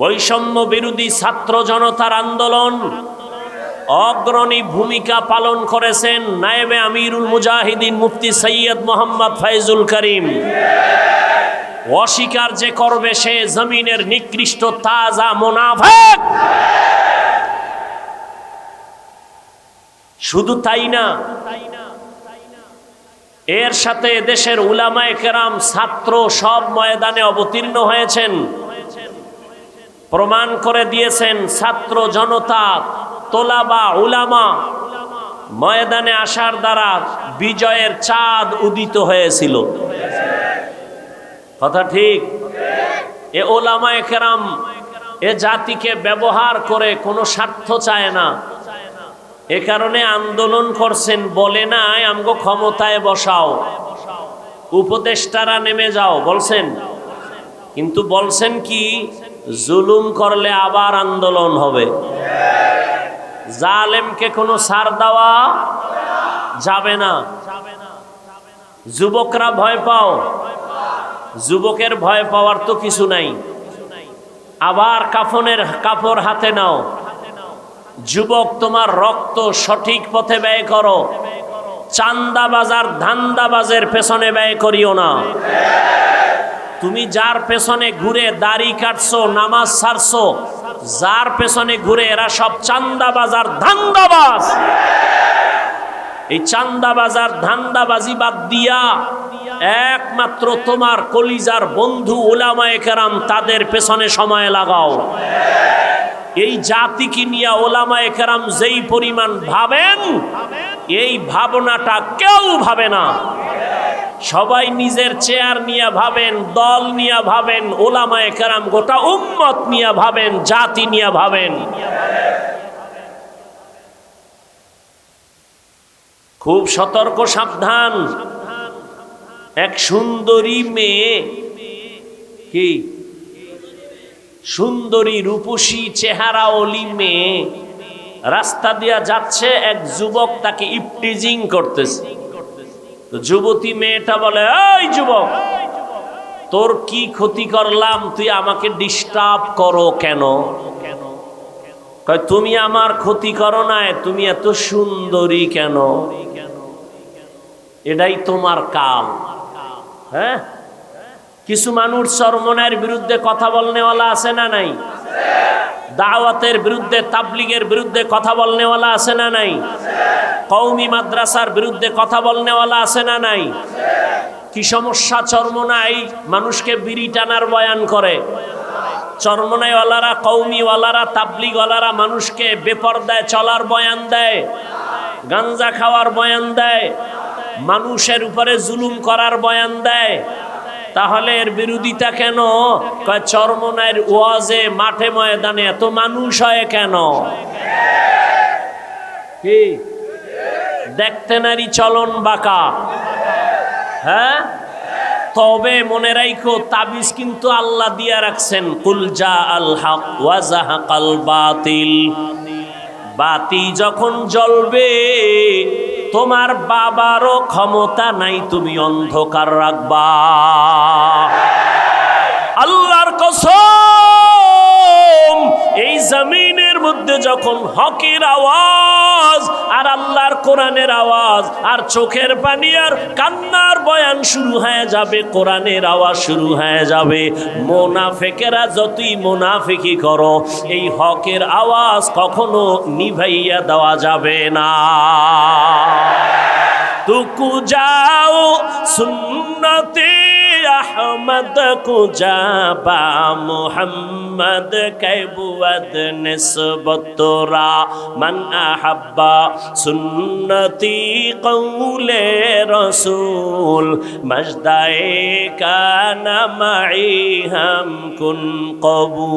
বৈষম্য বিরোধী ছাত্র জনতার আন্দোলন। অগ্রণী ভূমিকা পালন করেছেন নায়েবে আমিরুল মুজাহিদিন মুফতি সৈয়দ মোহাম্মদ ফাইজুল করিম। অস্বীকার যে করবে সে জমিনের নিকৃষ্ট তাজা মোনাফেক শুধু তাই না, এর সাথে দেশের উলামায়ে কেরাম ছাত্র সব ময়দানে অবতীর্ণ হয়েছেন। প্রমাণ করে দিয়েছেন ছাত্র জনতা, তোলাবা, উলামা। ময়দানে আসার দ্বারা বিজয়ের চাঁদ উদিত হয়েছিল। কথা ঠিক? এ ওলামায়ে কেরাম, এ জাতিকে ব্যবহার করে কোনো স্বার্থ চায় না। এ কারণে আন্দোলন করছেন বলে নাই, আমগো ক্ষমতায় বসাও। উপদেষ্টারা নেমে যাও, বলছেন। কিন্তু বলছেন কি? জুলুম করলে আবার আন্দোলন হবে। জালেমকে কোনো সার দেওয়া যাবে না। যুবকরা ভয় পাও। যুবকের ভয় পাওয়ার তো কিছু নাই। আবার কাফনের, কাপড় হাতে নাও। যুবক, তোমার রক্ত সঠিক পথে ব্যয় করো। চান্দা বাজার পেছনে ব্যয় করিও না। তুমি যার পেছনে ঘুরে দাড়ি কাটছো, নামাজ ছাড়ছো যার পেছনে ঘুরে এরা সব চান্দা বাজার ধান্দাবাজ। এই চান্দা বাজার ধান্দাবাজি বাদ দিয়া একমাত্র তোমার কলিজার বন্ধু ওলামায়ে কেরাম তাদের পেছনে সময় লাগাও। এই জাতিকে নিয়ে ওলামায়ে কেরাম যেই পরিমাণ ভাবেন, এই ভাবনাটা কেউ ভাবে না। সবাই নিজের চেয়ার নিয়ে ভাবেন, দল নিয়ে ভাবেন, ওলামায় কেরাম গোটা উম্মত নিয়ে ভাবেন, জাতি নিয়ে ভাবেন। খুব সতর্ক, সাবধান। এক সুন্দরী মেয়ে, কি? সুন্দরী রূপসী চেহারা অলি মেয়ে, রাস্তা দিয়া যাচ্ছে, এক যুবক তাকে ইপটিজিং করতেছে। যুবতী মেয়েটা বলে, এই যুবক, তোর কি ক্ষতি করলাম? তুই আমাকে ডিস্টার্ব করো কেন? তুমি আমার ক্ষতি করো না তুমি এত সুন্দরী কেন? এটাই তোমার কাল। হ্যাঁ? কিছু মানুষ চরমনের বিরুদ্ধে কথা বলনেওয়ালা আছে না নাই? দাওয়াতের বিরুদ্ধে, তাবলিগের বিরুদ্ধে কথা বলনেওয়ালা আছে না নাই? কৌমি মাদ্রাসার বিরুদ্ধে কথা বলনেওয়ালা আছে না নাই? কি সমস্যা চরমনাই মানুষকে বিড়ি টানার বয়ান করে? চরমনাইওয়ালারা কৌমিওয়ালারা তাবলিগওয়ালারা মানুষকে বেপরদায় চলার বয়ান দেয়, গাঞ্জা খাওয়ার বয়ান দেয়, মানুষের উপরে জুলুম করার বয়ান দেয়। তাহলে এর বিরোধিতা কেন? কয়, চরমনায়ের ওয়াজে মাঠে ময়দানে এত মানুষ হয় কেন? কি? দেখতে নারী চলন বাঁকা। হ্যাঁ? তবে মনে রাখো তাবিজ কিন্তু আল্লাহ দিয়া রাখছেন। কুলজা আল হক ওয়াজাহাকাল বাতিল। বাতি যখন জ্বলবে তোমার বাবারও ক্ষমতা নাই, তুমি অন্ধকার রাখবা। আল্লাহর কসম, এই জমিনের মধ্যে যখন হকের আওয়াজ আর আল্লাহর কোরআনের আওয়াজ আর চোখের পানি আর কান্নার বয়ান শুরু হয়ে যাবে, কোরআনের আওয়াজ শুরু হয়ে যাবে। মোনাফেকেরা যতই মোনাফেকি করো, এই হকের আওয়াজ কখনো নিভাইয়া দেওয়া যাবে না। তুকু যাও, সুন্নতি আহমদ কু যাবা। মোহাম্মদ কৈবুয়দ নিসবতরা মন আহাব্বা। সুন্নতি কৌলে রসুল, মজদায়ে কানামাই হাম কুন কবু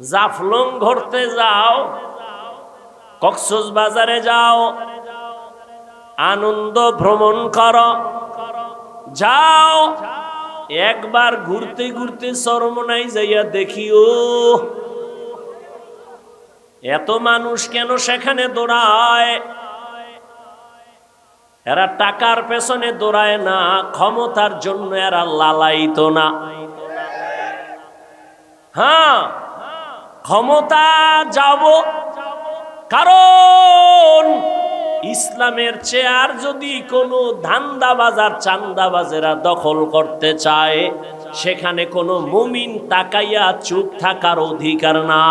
জাফলং ঘরতে যাও কক্সস বাজারে যাও। আনন্দ ভ্রমণ কর। যাও। একবার ঘুরতে ঘুরতে সরমনাই যাইয়া দেখিও। এত মানুষ কেন সেখানে দৌড়ায়? এরা টাকার পেছনে দৌড়ায় না, ক্ষমতার জন্য এরা লালাইতো না। হ্যাঁ ক্ষমতা যাব। কারণ ইসলামের চেয়ার যদি কোনো ধান্দাবাজার চান্দাবাজেরা দখল করতে চায়, সেখানে কোনো মুমিন তাকাইয়া চুপ থাকার অধিকার না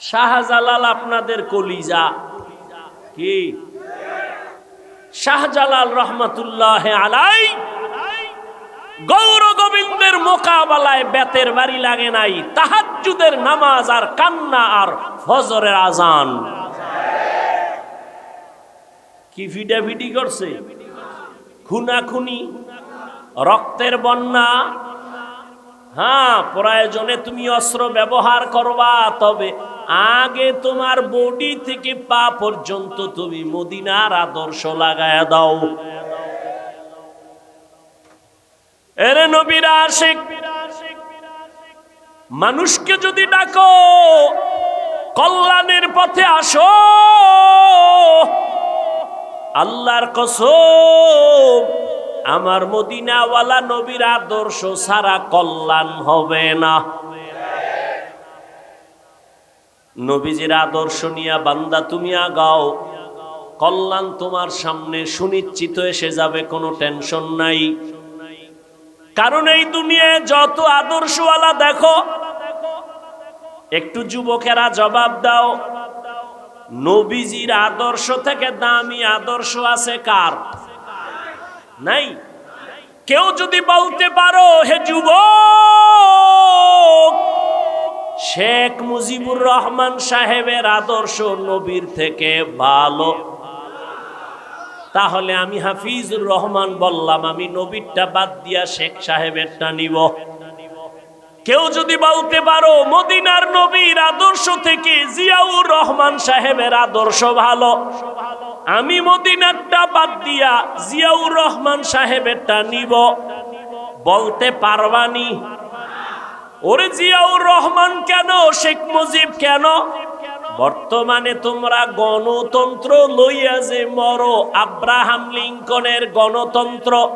শাহজালাল আপনাদের কলিজা কি? শাহজালাল রহমতুল্লাহ আলাই গৌর গোবিন্দের মোকাবেলায় বেতের বাড়ি লাগে নাই। তাহাজ্জুদের নামাজ আর কান্না আর ফজরের আজান। কি ফিডাফিডি করছে? খুনাখুনি, রক্তের বন্যা। হ্যাঁ প্রয়োজনে তুমি অস্ত্র ব্যবহার করবা, তবে আগে তোমার বডি থেকে পা পর্যন্ত তুমি মদিনার আদর্শ লাগায় দাও। এরে নবীর আশিক, মানুষকে যদি ডাকো, কল্যাণের পথে আসো, আল্লাহর কসম, আমার মদিনাওয়ালা নবীর আদর্শ সারা কল্যাণ হবে না। নবীজির আদর্শ নিয়া বান্দা তুমি আগাও, কল্যাণ তোমার সামনে সুনিশ্চিত এসে যাবে, কোনো টেনশন নাই। কারণ এই দুনিয়ায় যত আদর্শওয়ালা দেখো, একটু যুবকেরা জবাব দাও, নবীজির আদর্শ থেকে দামি আদর্শ আছে কার? নাই? কেউ যদি বলতে পারো, হে যুবক, শেখ মুজিবুর রহমান সাহেবের আদর্শ নবীর থেকে ভালো। তাহলে আমি হাফিজুর রহমান বললাম, আমি নবীরটা বাদ দিয়া শেখ সাহেবেরটা নিব। কেউ যদি বলতে পারো, মদিনার নবীর আদর্শ থেকে জিয়াউর রহমান সাহেবের আদর্শ ভালো। আমি মদিনারটা বাদ দিয়া জিয়াউর রহমান সাহেবেরটা নিব। বলতে পারবানি? ওরে জিয়াউর রহমান কেন, শেখ মুজিব কেন? বর্তমানে তোমরা গণতন্ত্র লইয়া যে মরো, আব্রাহাম লিঙ্কনের গণতন্ত্র।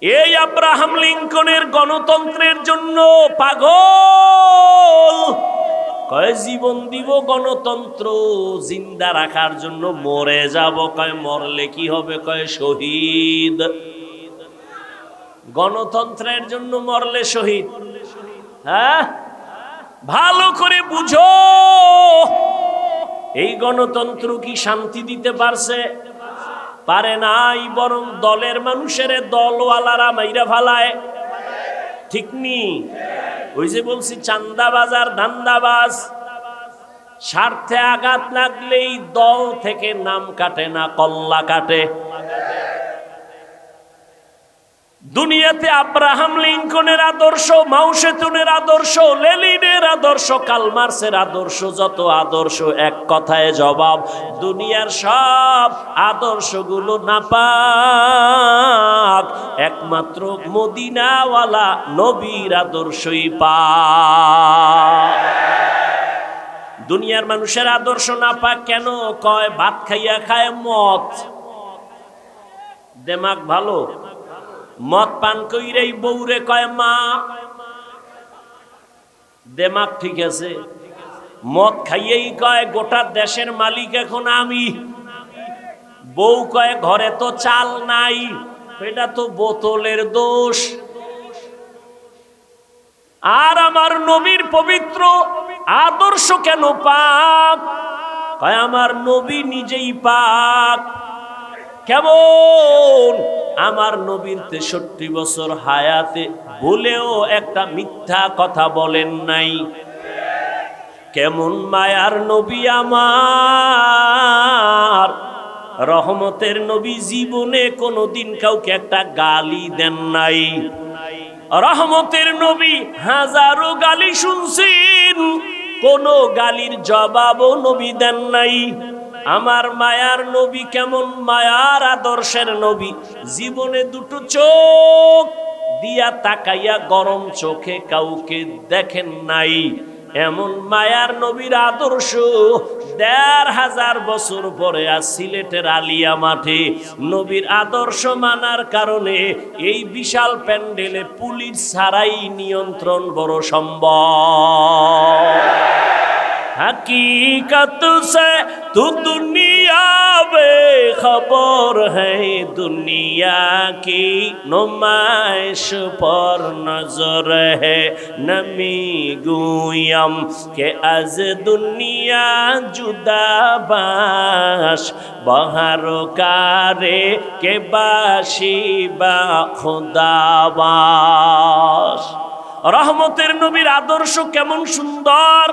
এই আব্রাহাম লিঙ্কনের গণতন্ত্রের জন্য পাগল। কয়, জীবন দিব গণতন্ত্র, জিন্দা রাখার জন্য মরে যাব। কয়, মরলে কি হবে? কয়, শহীদ। গণতন্ত্রের জন্য মরলে শহীদ। হ্যাঁ? ভালো করে বুঝো। এই গণতন্ত্র কি শান্তি দিতে পারছে? পারে নাই, বরং দলের মানুষের দলওয়ালারা মাইরা ফালায়। ঠিক নি? ওই যে বলছি চান্দাবাজ আর ধান্দাবাজ। স্বার্থে আঘাত লাগলেই দল থেকে নাম কাটে না, কল্লা কাটে। দুনিয়াতে আব্রাহাম লিঙ্কনের আদর্শ, মাউসেতুনের আদর্শ, লেলিনের আদর্শ, কালমার্সের আদর্শ, যত আদর্শ এক কথায় জবাব, দুনিয়ার সব আদর্শগুলো নাপাক। একমাত্র মদিনাওয়ালা নবীর আদর্শই পা দুনিয়ার মানুষের আদর্শ না পাক কেন? কয়, ভাত খাইয়া খায় মদ। দেমাগ ভালো? মদ পান কইরেই বউরে কয়, মা, দেমাগ ঠিক আছে। মদ খাইয়েই কয়, গোটা দেশের মালিক এখন আমি। বউ কয়, ঘরে তো চাল নাই, এটা তো বোতলের দোষ। আর আমার নবীর পবিত্র আদর্শ কেন পাক? আমার নবী নিজেই পাক। কেমন আমার নবীর তেষট্টি বছর হায়াতে বলেও একটা মিথ্যা কথা বলেন নাই। কেমন মায়ার নবী আমার। রহমতের নবী জীবনে কোনোদিন কাউকে একটা গালি দেন নাই। রহমতের নবী হাজারো গালি শুনছেন, কোন গালির জবাবও নবী দেন নাই। আমার মায়ার নবী কেমন মায়ার আদর্শের নবী? জীবনে দুটো চোখ দিয়া তাকাইয়া গরম চোখে কাউকে দেখেন নাই। এমন মায়ার নবীর আদর্শ দেড় হাজার বছর পরে আজ সিলেটের আলিয়া মাঠে। নবীর আদর্শ মানার কারণে এই বিশাল প্যান্ডেলে পুলিশ ছাড়াই নিয়ন্ত্রণ বড় সম্ভব। हकीकत से तू दुनिया बेखबर है दुनिया की नुमाइश पर नजर है नमी गुयम के अज दुनिया जुदा बाश बहर कारे के बाशी বা খুদাবাস রহমতের নবীর আদর্শ কেমন সুন্দর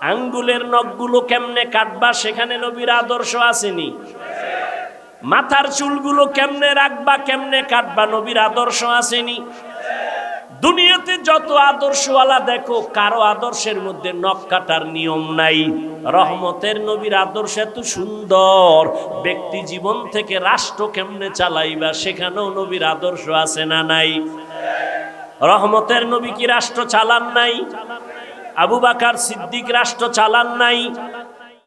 আঙ্গুলের নখগুলো কেমনে কাটবা সেখানে নবীর আদর্শ আসেনি। মাথার চুলগুলো কেমনে রাখবা, কেমনে কাটবা নবীর আদর্শ আসেনি। দুনিয়াতে যত আদর্শওয়ালা দেখো, কারও আদর্শের মধ্যে নখ কাটার নিয়ম নাই। রহমতের নবীর আদর্শ এত সুন্দর। ব্যক্তি জীবন থেকে রাষ্ট্র কেমনে চালাইবা, সেখানেও নবীর আদর্শ আছে না নাই? রহমতের নবী কি রাষ্ট্র চালান নাই? আবু বাকার সিদ্দিক রাষ্ট্র চালান নাই।